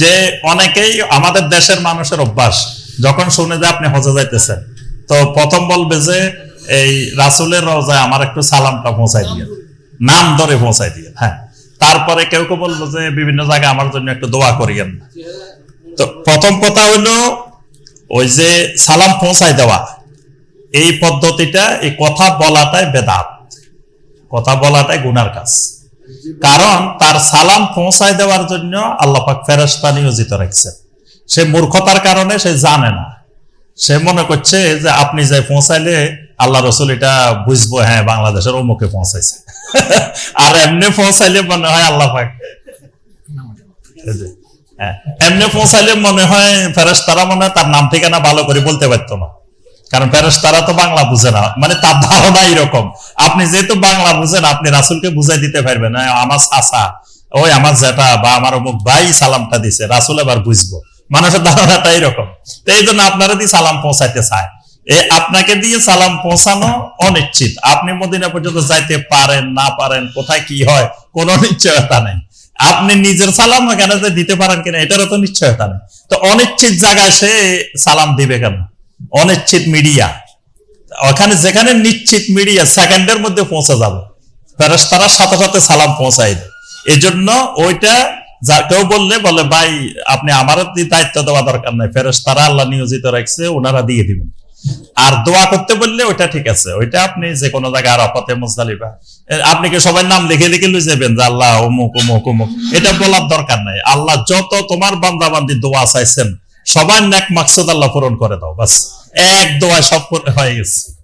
যে অনেকেই আমাদের দেশের মানুষের অভ্যাস, যখন শুনে যে আপনি হজে যাইতেছেন, তো প্রথম বলবে যে এই রাসুলের রোজায় আমার একটু সালামটা পৌঁছাই দিয়ে, নাম ধরে পৌঁছাই দিয়ে হ্যাঁ। তারপরে কেউ কেউ বলব যে বিভিন্ন জায়গায় আমার জন্য একটু দোয়া করিয়েন। তো প্রথম কথা হইল ওই যে সালাম পৌঁছাই দেওয়া, এই পদ্ধতিটা, এই কথা বলাটাই বেদাত। কথা বলাটাই গুনার কাজ। কারণ তার সালাম পৌঁছায় দেওয়ার জন্য আল্লাহ পাক ফেরেশতা নিয়োজিত রাখছেন সে মূর্খতার কারণে সে জানে না। সে মনে করছে যে আপনি যে পৌঁছাইলে আল্লাহ রসুল এটা বুঝব হ্যাঁ বাংলাদেশের অমুকে পৌঁছাইছে। আর এমনি পৌঁছাইলে মনে হয় আল্লাহ পাক হ্যাঁ, এমনি পৌঁছাইলে মনে হয় ফেরেশতারা মনে হয় তার নাম ঠিকানা ভালো করে বলতে পারতো না। কারণ ফেরেশতারা তো বাংলা বুঝে না। মানে তার ধারণা এরকম আপনি যেহেতু বাংলা বুঝেন, আপনি রাসুলকে বুঝাই দিতে পারবেন। আমার চাচা, ওই আমার জেঠা বা আমার অমুক ভাই সালামটা দিছে, রাসুল এবার বুঝব। মানুষের ধারণাটা এরকম তো এই জন্য আপনারা দিয়ে সালাম পৌঁছাইতে চায়। এ আপনাকে দিয়ে সালাম পৌঁছানো অনিশ্চিত। আপনি মদিনা পর্যন্ত যাইতে পারেন, না পারেন, কোথায় কি হয়, কোনো নিশ্চয়তা নেই। আপনি নিজের সালাম যে দিতে পারেন কিনা, এটারও তো নিশ্চয়তা নেই। তো অনিশ্চিত জায়গায় সে সালাম দিবে কেন? অনিশ্চিত মিডিয়া। ওখানে যেখানে নিশ্চিত মিডিয়া, সেকেন্ডের মধ্যে পৌঁছে যাবে। ফেরেশতারা সাথে সাথে সালাম পৌঁছাই দেয়। জন্য ওইটা যা কেউ বললে বলে, ভাই, আপনি আমার দায়িত্ব দেওয়া দরকার নাই, ফেরেশতারা আল্লাহ নিয়োজিত রাখছে ওনারা দিয়ে দিবেন। আর দোয়া করতে বললে ওইটা ঠিক আছে। ওইটা আপনি যে কোনো জায়গায় আরাফাতে মুজদালিফা। আপনি কি সবাই নাম লিখে লিখে লুই যাবেন যে আল্লাহ অমুক অমুক অমুক? এটা বলার দরকার নাই। আল্লাহ যত তোমার বান্দাবান্দি দোয়া চাইছেন, সবার ন্যাক মাকসুদ আল্লাহ পূরণ করে দাও, বাস। এক দোয়া সব পূরণ হয়ে গেছে।